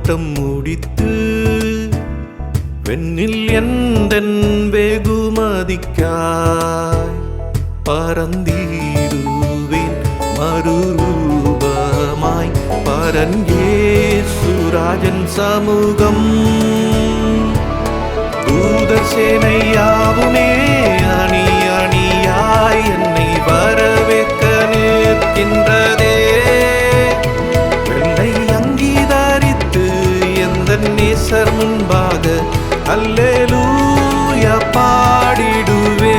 ஆட்டம் முடித்து வெண்ணில் எந்த வெகுமதிக்காய் பரந்தீடுவேன் மறுரூபமாய் பரங்கே சுராஜன் சமூகம். தூதசேனையாவுமே கர்த்தர் முன்பாக அல்லேலூயா பாடிடுவே.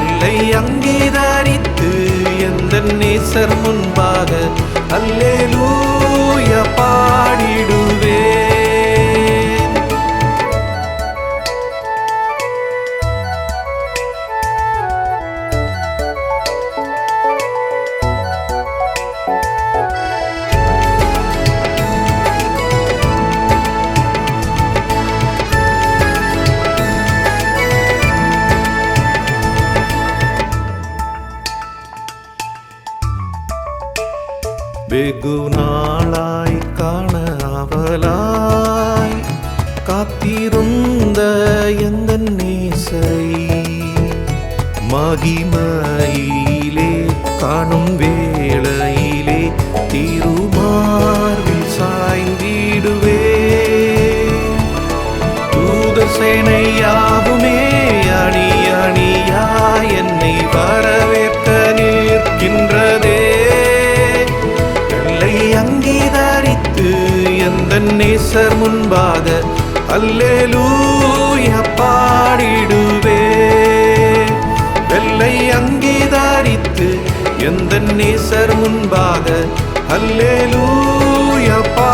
எல்லை அங்கீகரித்து எந்த நேசர் முன்பாக அல்லேலூ வெகு நாளாய் காண அவலாய் காத்திருந்த எந்த நேசை மகிமையிலே காணும் வேளை தன் நேசர் முன்பாக அல்லேலூயா பாடிடுவே. வெள்ளை அங்கீதரித்து எந்த நேசர் முன்பாக அல்லேலூயா பா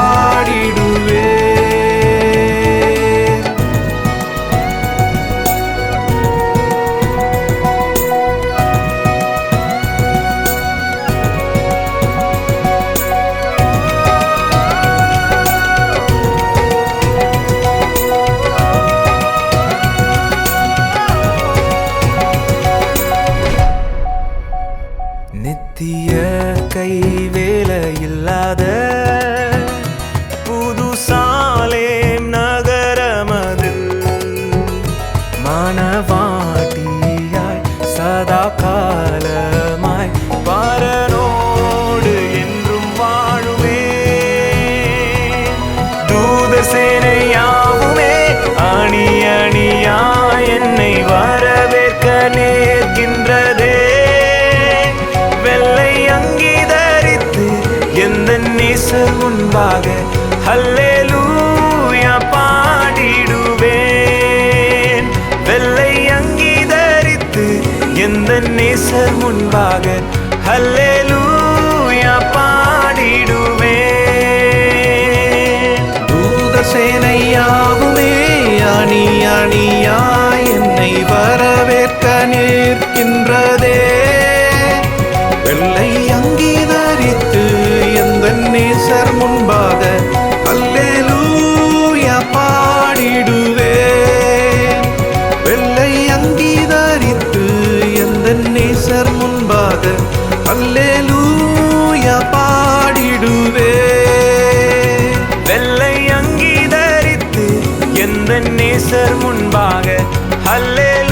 நித்திய கை முன்பாக. ஹல்லே லூயா பாடிடுவேன். வெள்ளை அங்கி தரித்து எந்த நேசர் முன்பாக. ஹல்லே லூயா பாடிடுவேன். தூத சேனையாவுமே அணி அணியா என்னை வர அல்லேலூயா பாடிடுவே. வெள்ளை அங்கீதரித்து எந்த நேசர் முன்பாக அல்லேலூயா.